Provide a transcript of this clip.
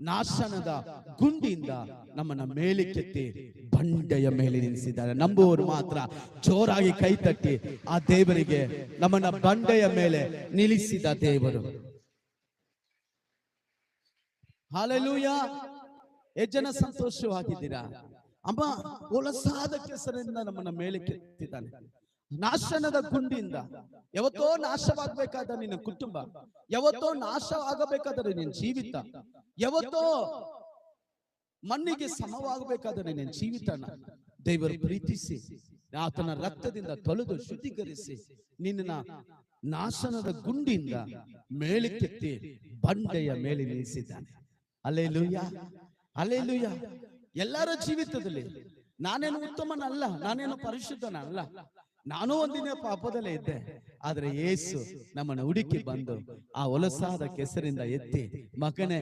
ನಾಶನದ ಗುಂಡಿಯಿಂದ ನಮ್ಮನ್ನ ಮೇಲಕ್ಕೆತ್ತಿ ಬಂಡೆಯ ಮೇಲೆ ನಿಲ್ಲಿಸಿದ್ದಾರೆ. ನಂಬುವವರು ಮಾತ್ರ ಜೋರಾಗಿ ಕೈ ತಟ್ಟಿ ಆ ದೇವರಿಗೆ ನಮ್ಮನ್ನ ಬಂಡೆಯ ಮೇಲೆ ನಿಲ್ಲಿಸಿದ ದೇವರು. ಹಾಲೆಲೂಯ! ಜನ ಸಂತೋಷವಾಗಿದ್ದೀರಾ? ಅಮ್ಮ, ಒಲಸಾದ ಕೆಸರಿಂದ ನಮ್ಮನ್ನ ಮೇಲೆ ಎತ್ತಿದ್ದಾನೆ ನಾಶನದ ಗುಂಡಿಯಿಂದ. ಯಾವತ್ತೋ ನಾಶವಾಗಬೇಕಾದ ನಿನ್ನ ಕುಟುಂಬ, ಯಾವತ್ತೋ ನಾಶ ಆಗಬೇಕಾದರೆ ನಿನ್ನ ಜೀವಿತ, ಯಾವತ್ತೋ ಮಣ್ಣಿಗೆ ಸಮವಾಗಬೇಕಾದರೆ ನಿನ್ನ ಜೀವಿತನ ದೇವರು ಪ್ರೀತಿಸಿ, ಆತನ ರಕ್ತದಿಂದ ತೊಳೆದು ಶುದ್ಧೀಕರಿಸಿ, ನಿನ್ನ ನಾಶನದ ಗುಂಡಿಯಿಂದ ಮೇಲಕ್ಕೆತ್ತಿ ಬಂಡೆಯ ಮೇಲೆ ನಿಲ್ಲಿಸಿದ್ದಾನೆ. ಅಲೆ ಅಲ್ಲೇಲುಯ್ಯ ಎಲ್ಲರ ಜೀವಿತದಲ್ಲಿ ನಾನೇನು ಉತ್ತಮನಲ್ಲ, ನಾನೇನು ಪರಿಶುದ್ಧನಲ್ಲ. ನಾನು ಒಂದಿನ ಪಾಪದಲ್ಲೇ ಇದ್ದೆ ಆದ್ರೆ ಯೇಸು ನಮ್ಮನ್ನು ಹುಡುಕಿ ಬಂದು ಆ ಹೊಲಸಾದ ಕೆಸರಿಂದ ಎತ್ತಿ ಮಗನೇ